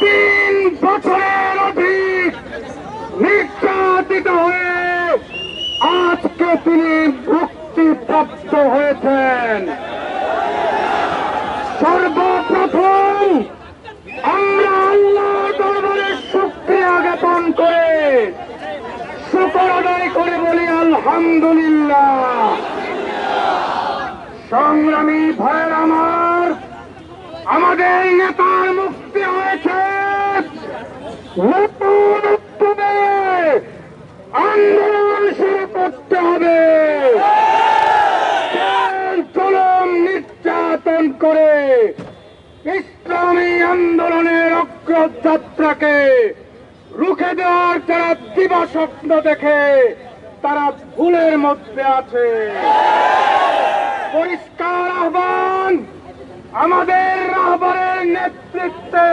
তিন বছরের অধিক নির্যাতিত হয়ে আজকে তিনি মুক্তিপ্রাপ্ত হয়েছেন। সর্বপ্রথম আমরা আল্লাহ দরবারের শুক্রিয়া করে শুকর করে বলি, আলহামদুলিল্লাহ। সংগ্রামী ভয়ের আমার, আমাদের নেতার মুক্তি হয়েছে। নতুন উদ্যোগে আন্দোলন শুরু করতে হবে। জুলুম নির্যাতন করে ইসলামী আন্দোলনের অগ্রযাত্রাকে রুখে দেওয়ার যারা দিবা স্বপ্ন দেখে, তারা ভুলের মধ্যে আছে। পরিষ্কার আহ্বান আমাদের রাহবারের নেতৃত্বে।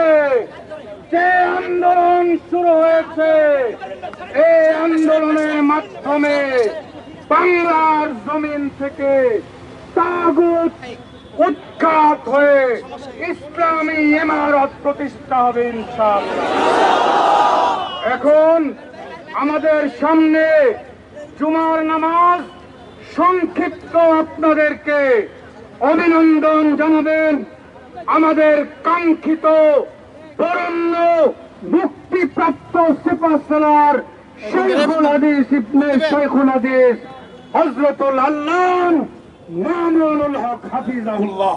যে আন্দোলন শুরু হয়েছে, এই আন্দোলনের মাধ্যমে বাংলার জমিন থেকে তাগুত উৎখাত হয়ে ইসলামী ইমারত প্রতিষ্ঠা হবে ইনশাআল্লাহ। এখন আমাদের সামনে জুমার নামাজ সংক্ষিপ্ত আপনাদেরকে অভিনন্দন জানাবেন আমাদের কাঙ্ক্ষিত বরণ্য মুক্তিপ্রাপ্ত সিপাসার শেখুল হাদিস ইবনে শেখুল হাদিস হজরতুল আল্লাহ মামুনুল হক হাফিজাহুল্লাহ।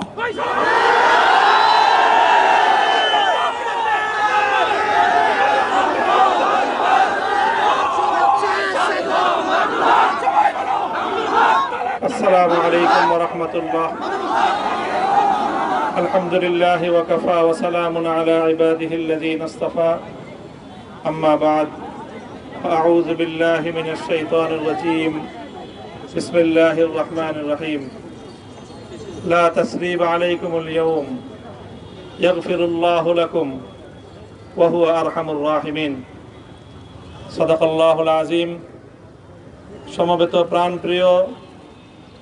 السلام عليكم ورحمة الله الحمد لله وكفى وسلام على عباده الذين اصطفى أما بعد أعوذ بالله من الشيطان الرجيم بسم الله الرحمن الرحيم لا تسريب عليكم اليوم يغفر الله لكم وهو أرحم الراحمين صدق الله العظيم সমবেত প্রাণপ্রিয়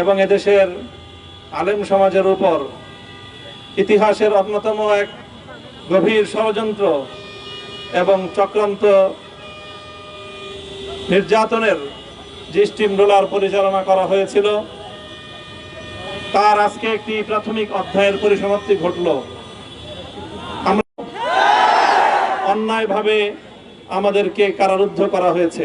এবং এদেশের আলেম সমাজের উপর ইতিহাসের অন্যতম এক গভীর ষড়যন্ত্র এবং চক্রান্ত নির্যাতনের যে স্টিম রোলার পরিচালনা করা হয়েছিল। তার আজকে একটি প্রাথমিক অধ্যায়ের পরিসমাপ্তি ঘটল। আমরা অন্যায়ভাবে আমাদেরকে কারারুদ্ধ করা হয়েছে।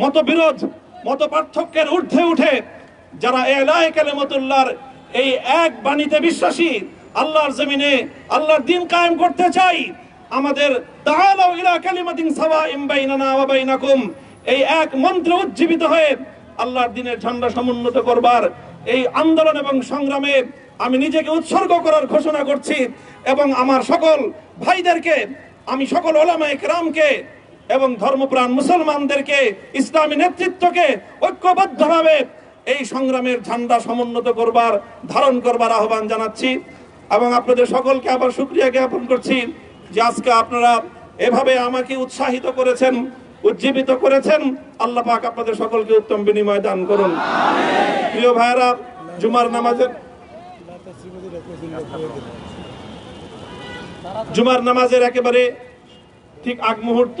মতবিরোধ মত পার্থক্যের ঊর্ধ্বে উঠে যারা এলায় কালেমতুল্লাহর এই এক বাণীতে বিশ্বাসী, আল্লাহর জমিনে আল্লাহর দিন কায়েম করতে চাই, আমাদের এই এক মন্ত্রে উজ্জীবিত হয়ে আল্লাহর দিনের ঝান্ডা সমুন্নত করবার এই আন্দোলন এবং সংগ্রামে আমি নিজেকে উৎসর্গ করার ঘোষণা করছি এবং আমার সকল ভাইদেরকে, আমি সকল ওলামায়ে কেরামকে এবং ধর্মপ্রাণ মুসলমানদেরকে, ইসলামী নেতৃত্বকে ঐক্যবদ্ধভাবে এই সংগ্রামের ঝান্ডা সমুন্নত করবার, ধারণ করবার আহ্বান জানাচ্ছি। এবং আপনাদের সকলকে আবার শুক্রিয়া জ্ঞাপন করছি যে আজকে আপনারা এভাবে আমাকে উৎসাহিত করেছেন, উজ্জীবিত করেছেন। আল্লাহ পাক আপনাদের সকলকে উত্তম বিনিময় দান করুন। প্রিয় ভাইরা জুমার নামাজের জুমার নামাজের একেবারে ঠিক আগ মুহূর্ত।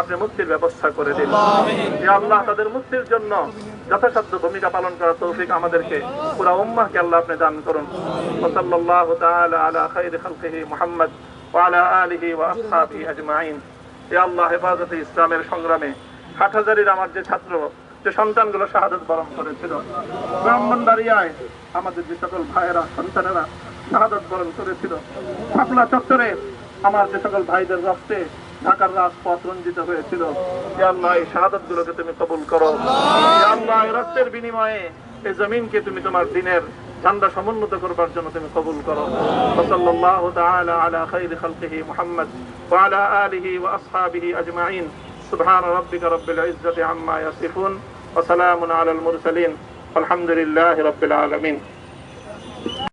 আপনি মুক্তির ব্যবস্থা করে দিন। যে আল্লাহ, তাদের মুক্তির জন্য যথাসাধ্য ভূমিকা পালন করার তৌফিক আমাদেরকে পুরা উম্মাহকে আল্লাহ আপনি দান করুন। মুহাম্মদ আল্লাহ, হেফাজতে ইসলামের সংগ্রামে হাটহাজারির আমার যে ছাত্র, যে সন্তানগুলো শাহাদত বরণ করেছিল, ব্রাহ্মণবাড়িয়ায় আমাদের যে সকল ভাইয়েরা, সন্তানেরা শাহাদত বরণ করেছিল, শাপলা চত্বরে আমার যে সকল ভাইদের রক্তে ঢাকার রাজপথ রঞ্জিত হয়েছিল। আল্লাহ, এই তুমি কবুল করো। রক্তের বিনিময়ে এই জমিনকে তুমি তোমার দিনের ঠান্ডা সমুন্নত করবার জন্য তুমি কবুল করো। সাল্লাল্লাহু তাআলা আলা খাইর খালকিহি মুহাম্মদ ওয়া আলা আলিহি ওয়া আসহাবিহি আজমাইন। সুবহান রাব্বিকা রাব্বিল আলামিন।